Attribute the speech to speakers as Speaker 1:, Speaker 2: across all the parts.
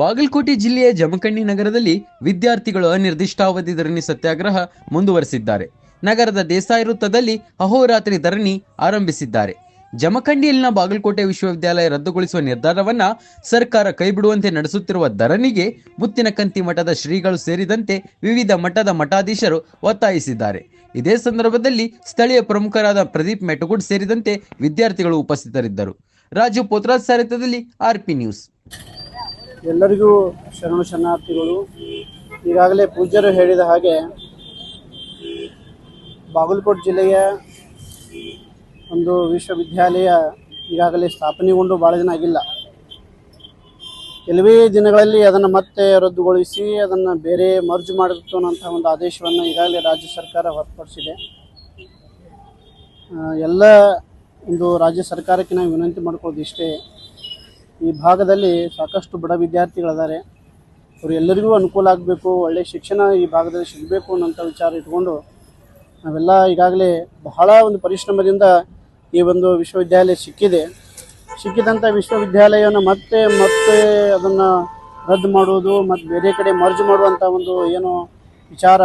Speaker 1: ಬಾಗಲಕೋಟೆ ಜಿಲ್ಲೆಯ ಜಮಖಂಡಿ ನಗರದಲ್ಲಿ ವಿದ್ಯಾರ್ಥಿಗಳು ಅನಿರ್ದಿಷ್ಟಾವಧಿ ಧರಣಿ ಸತ್ಯಾಗ್ರಹ ಮುಂದುವರೆಸಿದ್ದಾರೆ. ನಗರದ ದೇಸಾಯಿ ವೃತ್ತದಲ್ಲಿ ಅಹೋರಾತ್ರಿ ಧರಣಿ ಆರಂಭಿಸಿದ್ದಾರೆ. ಜಮಖಂಡಿಯಲ್ಲಿನ ಬಾಗಲಕೋಟೆ ವಿಶ್ವವಿದ್ಯಾಲಯ ರದ್ದುಗೊಳಿಸುವ ನಿರ್ಧಾರವನ್ನ ಸರ್ಕಾರ ಕೈಬಿಡುವಂತೆ ನಡೆಸುತ್ತಿರುವ ಧರಣಿಗೆ ಮುತ್ತಿನಕಂತಿ ಮಠದ ಶ್ರೀಗಳು ಸೇರಿದಂತೆ ವಿವಿಧ ಮಠದ ಮಠಾಧೀಶರು ಒತ್ತಾಯಿಸಿದ್ದಾರೆ. ಇದೇ ಸಂದರ್ಭದಲ್ಲಿ ಸ್ಥಳೀಯ ಪ್ರಮುಖರಾದ ಪ್ರದೀಪ್ ಮೆಟಗುಡ್ ಸೇರಿದಂತೆ ವಿದ್ಯಾರ್ಥಿಗಳು ಉಪಸ್ಥಿತರಿದ್ದರು. ರಾಜು ಪೋತ್ರಾಜ್ ಸಾರಥ್ಯದಲ್ಲಿ ಆರ್ಪಿ ನ್ಯೂಸ್.
Speaker 2: ಎಲ್ಲರಿಗೂ ಶರಣು ಶರಣಾರ್ಥಿಗಳು. ಈಗಾಗಲೇ ಪೂಜ್ಯರು ಹೇಳಿದ ಹಾಗೆ ಬಾಗಲಕೋಟೆ ಜಿಲ್ಲೆಯ ಒಂದು ವಿಶ್ವವಿದ್ಯಾಲಯ ಈಗಾಗಲೇ ಸ್ಥಾಪನೆಗೊಂಡು ಭಾಳ ದಿನ ಆಗಿಲ್ಲ. ಕೆಲವೇ ದಿನಗಳಲ್ಲಿ ಅದನ್ನು ಮತ್ತೆ ರದ್ದುಗೊಳಿಸಿ ಅದನ್ನು ಬೇರೆ ಮರ್ಜ್ ಮಾಡಬೇಕು ಅನ್ನೋಂಥ ಒಂದು ಆದೇಶವನ್ನು ಈಗಾಗಲೇ ರಾಜ್ಯ ಸರ್ಕಾರ ಹೊರತುಪಡಿಸಿದೆ. ಎಲ್ಲ ಒಂದು ರಾಜ್ಯ ಸರ್ಕಾರಕ್ಕೆ ನಾವು ವಿನಂತಿ ಮಾಡ್ಕೊಳ್ಳೋದು ಇಷ್ಟೇ. ಈ ಭಾಗದಲ್ಲಿ ಸಾಕಷ್ಟು ಬಡ ವಿದ್ಯಾರ್ಥಿಗಳಿದ್ದಾರೆ ಎಲ್ಲರಿಗೂ ಅನುಕೂಲ ಆಗಬೇಕು ಒಳ್ಳೆಯ ಶಿಕ್ಷಣ ಈ ಭಾಗದಲ್ಲಿ ಸಿಗಬೇಕು ಅನ್ನೋಂಥ ವಿಚಾರ ಇಟ್ಕೊಂಡು ನಾವೆಲ್ಲ ಈಗಾಗಲೇ ಬಹಳ ಒಂದು ಪರಿಶ್ರಮದಿಂದ ಈ ಒಂದು ವಿಶ್ವವಿದ್ಯಾಲಯ ಸಿಕ್ಕಿದೆ. ಸಿಕ್ಕಿದಂಥ ವಿಶ್ವವಿದ್ಯಾಲಯವನ್ನು ಮತ್ತೆ ಮತ್ತೆ ಅದನ್ನು ರದ್ದು ಮಾಡುವುದು ಮತ್ತು ಬೇರೆ ಕಡೆ ಮರ್ಜ್ ಮಾಡುವಂಥ ಒಂದು ಏನು ವಿಚಾರ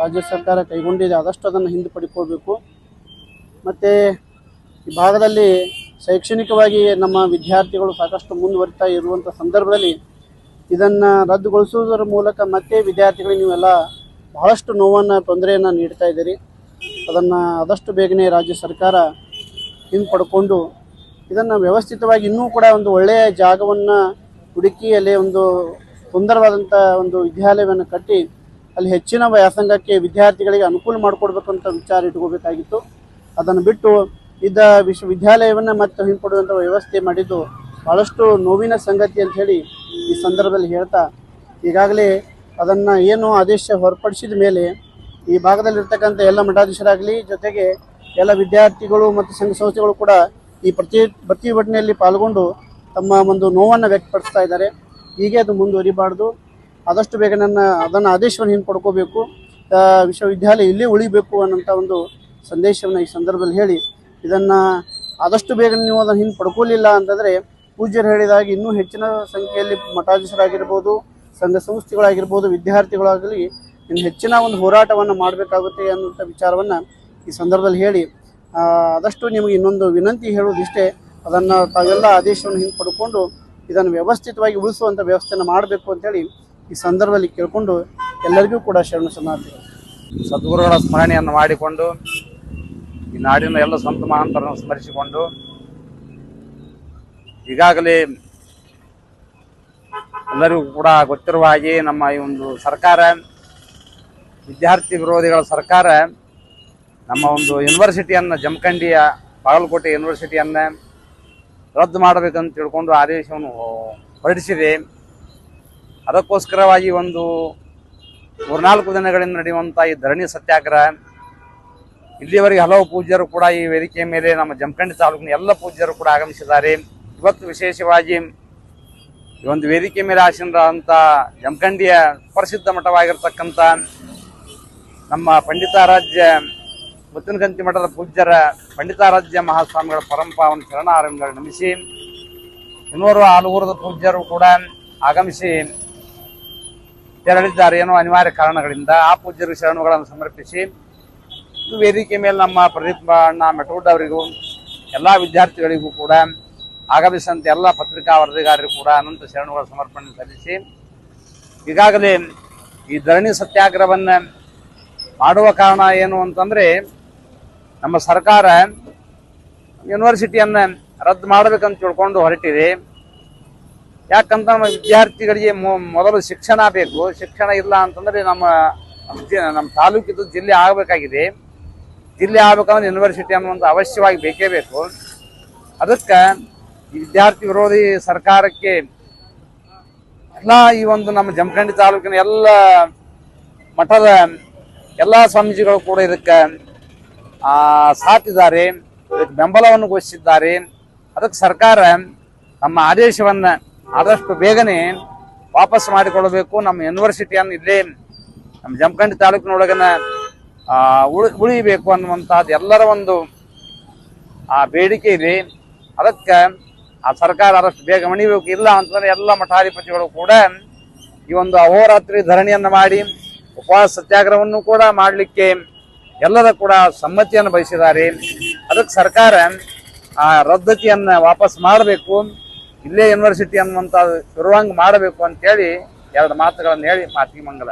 Speaker 2: ರಾಜ್ಯ ಸರ್ಕಾರ ಕೈಗೊಂಡಿದೆ, ಆದಷ್ಟು ಅದನ್ನು ಹಿಂದೆ ಪಡ್ಕೋಬೇಕು. ಮತ್ತು ಈ ಭಾಗದಲ್ಲಿ ಶೈಕ್ಷಣಿಕವಾಗಿ ನಮ್ಮ ವಿದ್ಯಾರ್ಥಿಗಳು ಸಾಕಷ್ಟು ಮುಂದುವರಿತಾ ಇರುವಂಥ ಸಂದರ್ಭದಲ್ಲಿ ಇದನ್ನು ರದ್ದುಗೊಳಿಸುವುದರ ಮೂಲಕ ಮತ್ತೆ ವಿದ್ಯಾರ್ಥಿಗಳಿಗೆ ನೀವೆಲ್ಲ ಬಹಳಷ್ಟು ನೋವನ್ನು, ತೊಂದರೆಯನ್ನು ನೀಡ್ತಾ ಇದ್ದೀರಿ. ಅದನ್ನು ಆದಷ್ಟು ಬೇಗನೆ ರಾಜ್ಯ ಸರ್ಕಾರ ಹಿಂಪಡ್ಕೊಂಡು ಇದನ್ನು ವ್ಯವಸ್ಥಿತವಾಗಿ ಇನ್ನೂ ಕೂಡ ಒಂದು ಒಳ್ಳೆಯ ಜಾಗವನ್ನು ಹುಡುಕಿ ಅಲ್ಲಿ ಒಂದು ಸುಂದರವಾದಂಥ ಒಂದು ವಿದ್ಯಾಲಯವನ್ನು ಕಟ್ಟಿ ಅಲ್ಲಿ ಹೆಚ್ಚಿನ ವ್ಯಾಸಂಗಕ್ಕೆ ವಿದ್ಯಾರ್ಥಿಗಳಿಗೆ ಅನುಕೂಲ ಮಾಡಿಕೊಡ್ಬೇಕು ಅಂತ ವಿಚಾರ ಇಟ್ಕೋಬೇಕಾಗಿತ್ತು. ಅದನ್ನು ಬಿಟ್ಟು ಇದ್ದ ವಿಶ್ವವಿದ್ಯಾಲಯವನ್ನು ಮತ್ತೆ ಹಿಂಪಡುವಂಥ ವ್ಯವಸ್ಥೆ ಮಾಡಿದ್ದು ಭಾಳಷ್ಟು ನೋವಿನ ಸಂಗತಿ ಅಂತ ಹೇಳಿ ಈ ಸಂದರ್ಭದಲ್ಲಿ ಹೇಳ್ತಾ ಈಗಾಗಲೇ ಅದನ್ನು ಏನು ಆದೇಶ ಹೊರಪಡಿಸಿದ ಮೇಲೆ ಈ ಭಾಗದಲ್ಲಿರ್ತಕ್ಕಂಥ ಎಲ್ಲ ಮಠಾಧೀಶರಾಗಲಿ ಜೊತೆಗೆ ಎಲ್ಲ ವಿದ್ಯಾರ್ಥಿಗಳು ಮತ್ತು ಸಂಘ ಸಂಸ್ಥೆಗಳು ಕೂಡ ಈ ಪ್ರತಿ ಪ್ರತಿಭಟನೆಯಲ್ಲಿ ಪಾಲ್ಗೊಂಡು ತಮ್ಮ ಒಂದು ನೋವನ್ನು ವ್ಯಕ್ತಪಡಿಸ್ತಾ ಇದ್ದಾರೆ. ಹೀಗೆ ಅದು ಮುಂದುವರಿಬಾರ್ದು. ಆದಷ್ಟು ಬೇಗ ನನ್ನ ಅದನ್ನು ಆದೇಶವನ್ನು ಹಿಂಪಡ್ಕೋಬೇಕು. ಆ, ವಿಶ್ವವಿದ್ಯಾಲಯ ಇಲ್ಲೇ ಉಳಿಬೇಕು ಅನ್ನೋಂಥ ಒಂದು ಸಂದೇಶವನ್ನು ಈ ಸಂದರ್ಭದಲ್ಲಿ ಹೇಳಿ ಇದನ್ನು ಆದಷ್ಟು ಬೇಗ ನೀವು ಅದನ್ನು ಹಿಂದೆ ಪಡ್ಕೊಳ್ಳಿಲ್ಲ ಅಂತಂದರೆ ಪೂಜ್ಯರು ಹೇಳಿದಾಗ ಇನ್ನೂ ಹೆಚ್ಚಿನ ಸಂಖ್ಯೆಯಲ್ಲಿ ಮಠಾಧೀಶರಾಗಿರ್ಬೋದು, ಸಂಘ ಸಂಸ್ಥೆಗಳಾಗಿರ್ಬೋದು, ವಿದ್ಯಾರ್ಥಿಗಳಾಗಲಿ ಇನ್ನು ಹೆಚ್ಚಿನ ಒಂದು ಹೋರಾಟವನ್ನು ಮಾಡಬೇಕಾಗುತ್ತೆ ಅನ್ನುವಂಥ ವಿಚಾರವನ್ನು ಈ ಸಂದರ್ಭದಲ್ಲಿ ಹೇಳಿ ಆದಷ್ಟು ನಿಮಗೆ ಇನ್ನೊಂದು ವಿನಂತಿ ಹೇಳುವುದಿಷ್ಟೇ ಅದನ್ನು ತಾವೆಲ್ಲ ಆದೇಶವನ್ನು ಹಿಂದೆ ಪಡ್ಕೊಂಡು ಇದನ್ನು ವ್ಯವಸ್ಥಿತವಾಗಿ ಉಳಿಸುವಂಥ ವ್ಯವಸ್ಥೆಯನ್ನು ಮಾಡಬೇಕು ಅಂತೇಳಿ ಈ ಸಂದರ್ಭದಲ್ಲಿ ಕೇಳಿಕೊಂಡು ಎಲ್ಲರಿಗೂ ಕೂಡ ಶರಣ ಶರಣಾರ್ಥಿಗಳು
Speaker 3: ಸದ್ಗುರುಗಳ ಸ್ಮರಣೆಯನ್ನು ಮಾಡಿಕೊಂಡು ಈ ನಾಡಿನ ಎಲ್ಲ ಸಂತ ಮಹಾಂತರನ್ನು ಸ್ಮರಿಸಿಕೊಂಡು ಈಗಾಗಲೇ ಎಲ್ಲರಿಗೂ ಕೂಡ ಗೊತ್ತಿರುವ ಹಾಗೆ ನಮ್ಮ ಈ ಒಂದು ಸರ್ಕಾರ, ವಿದ್ಯಾರ್ಥಿ ವಿರೋಧಿಗಳ ಸರ್ಕಾರ, ನಮ್ಮ ಒಂದು ಯೂನಿವರ್ಸಿಟಿಯನ್ನು ಜಮಖಂಡಿಯ ಬಾಗಲಕೋಟೆ ಯೂನಿವರ್ಸಿಟಿಯನ್ನು ರದ್ದು ಮಾಡಬೇಕಂತ ತಿಳ್ಕೊಂಡು ಆದೇಶವನ್ನು ಹೊರಡಿಸಿದೆ. ಅದಕ್ಕೋಸ್ಕರವಾಗಿ ಒಂದು ಮೂರ್ನಾಲ್ಕು ದಿನಗಳಿಂದ ನಡೆಯುವಂಥ ಈ ಧರಣಿ ಸತ್ಯಾಗ್ರಹ ಇಲ್ಲಿಯವರೆಗೆ ಹಲವು ಪೂಜ್ಯರು ಕೂಡ ಈ ವೇದಿಕೆಯ ಮೇಲೆ ನಮ್ಮ ಜಮಖಂಡಿ ತಾಲೂಕಿನ ಎಲ್ಲ ಪೂಜ್ಯರು ಕೂಡ ಆಗಮಿಸಿದ್ದಾರೆ. ಇವತ್ತು ವಿಶೇಷವಾಗಿ ಈ ಒಂದು ವೇದಿಕೆ ಮೇಲೆ ಆಸೀನರಾದಂಥ ಜಮಖಂಡಿಯ ಪ್ರಸಿದ್ಧ ಮಠವಾಗಿರ್ತಕ್ಕಂಥ ನಮ್ಮ ಪಂಡಿತಾರಾಜ್ಯ ಮುತ್ತಿನಗಂತಿ ಮಠದ ಪೂಜ್ಯರ ಪಂಡಿತಾರಾಜ್ಯ ಮಹಾಸ್ವಾಮಿಗಳ ಪರಂಪರಾವನ್ನು ಶರಣಾರಂಭಗಳು ನಮಿಸಿ, ಇನ್ನೂರು ಆಲೂರದ ಪೂಜ್ಯರು ಕೂಡ ಆಗಮಿಸಿ ತೆರಳಿದ್ದಾರೆ. ಏನೋ ಅನಿವಾರ್ಯ ಕಾರಣಗಳಿಂದ ಆ ಪೂಜ್ಯರು ಶರಣುಗಳನ್ನು ಸಮರ್ಪಿಸಿ ಇದು ವೇದಿಕೆ ಮೇಲೆ ನಮ್ಮ ಪ್ರದೀಪ್ ಅಣ್ಣ ಮೆಟಗುಡ್ ಅವರಿಗೂ, ಎಲ್ಲ ವಿದ್ಯಾರ್ಥಿಗಳಿಗೂ ಕೂಡ ಆಗಮಿಸಿದಂತೆ ಎಲ್ಲ ಪತ್ರಿಕಾ ವರದಿಗಾರರಿಗೂ ಕೂಡ ಅನಂತ ಶರಣುಗಳ ಸಮರ್ಪಣೆ ಸಲ್ಲಿಸಿ, ಈಗಾಗಲೇ ಈ ಧರಣಿ ಸತ್ಯಾಗ್ರಹವನ್ನು ಮಾಡುವ ಕಾರಣ ಏನು ಅಂತಂದರೆ, ನಮ್ಮ ಸರ್ಕಾರ ಯೂನಿವರ್ಸಿಟಿಯನ್ನು ರದ್ದು ಮಾಡಬೇಕಂತ ತಿಳ್ಕೊಂಡು ಹೊರಟಿದೆ. ಯಾಕಂತ ನಮ್ಮ ವಿದ್ಯಾರ್ಥಿಗಳಿಗೆ ಮೊದಲು ಶಿಕ್ಷಣ ಬೇಕು. ಶಿಕ್ಷಣ ಇಲ್ಲ ಅಂತಂದರೆ ನಮ್ಮ ನಮ್ಮ ತಾಲೂಕಿದ್ದು ಜಿಲ್ಲೆ ಆಗಬೇಕಾಗಿದೆ. ಜಿಲ್ಲೆ ಆಗ್ಬೇಕಂದ್ರೆ ಯೂನಿವರ್ಸಿಟಿ ಅನ್ನುವಂಥ ಅವಶ್ಯವಾಗಿ ಬೇಕೇ ಬೇಕು. ಅದಕ್ಕೆ ವಿದ್ಯಾರ್ಥಿ ವಿರೋಧಿ ಸರ್ಕಾರಕ್ಕೆ ಎಲ್ಲ ಈ ಒಂದು ನಮ್ಮ ಜಮಖಂಡಿ ತಾಲೂಕಿನ ಎಲ್ಲ ಮಠದ ಎಲ್ಲ ಸ್ವಾಮೀಜಿಗಳು ಕೂಡ ಇದಕ್ಕೆ ಆ, ಸಾಥಿದ್ದಾರೆ ಇದಕ್ಕೆ ಬೆಂಬಲವನ್ನು ಘೋಷಿಸಿದ್ದಾರೆ. ಅದಕ್ಕೆ ಸರ್ಕಾರ ನಮ್ಮ ಆದೇಶವನ್ನು ಆದಷ್ಟು ಬೇಗನೆ ವಾಪಸ್ ಮಾಡಿಕೊಳ್ಬೇಕು. ನಮ್ಮ ಯೂನಿವರ್ಸಿಟಿಯನ್ನು ಇಲ್ಲೇ ನಮ್ಮ ಜಮಖಂಡಿ ತಾಲೂಕಿನೊಳಗನ್ನು ಉಳಿ, ಉಳಿಬೇಕು ಅನ್ನುವಂಥದ್ದು ಎಲ್ಲರ ಒಂದು ಆ ಬೇಡಿಕೆ ಇದೆ. ಅದಕ್ಕೆ ಆ ಸರ್ಕಾರ ಆದಷ್ಟು ಬೇಗ ಮಣಿಬೇಕು. ಇಲ್ಲ ಅಂತಂದ್ರೆ ಎಲ್ಲ ಮಠಾಧಿಪತಿಗಳು ಕೂಡ ಈ ಒಂದು ಅಹೋರಾತ್ರಿ ಧರಣಿಯನ್ನು ಮಾಡಿ, ಉಪವಾಸ ಸತ್ಯಾಗ್ರಹವನ್ನು ಕೂಡ ಮಾಡಲಿಕ್ಕೆ ಎಲ್ಲರ ಕೂಡ ಸಮ್ಮತಿಯನ್ನು ಬಯಸಿದ್ದಾರೆ. ಅದಕ್ಕೆ ಸರ್ಕಾರ ಆ ರದ್ದತಿಯನ್ನು ವಾಪಸ್ ಮಾಡಬೇಕು. ಇಲ್ಲೇ ಯೂನಿವರ್ಸಿಟಿ ಅನ್ನುವಂಥ ಶುರುವಂಗ್ ಮಾಡಬೇಕು ಅಂತೇಳಿ ಎರಡು ಮಾತುಗಳನ್ನು ಹೇಳಿ ಮಾತಿಗೆ ಮಂಗಲ.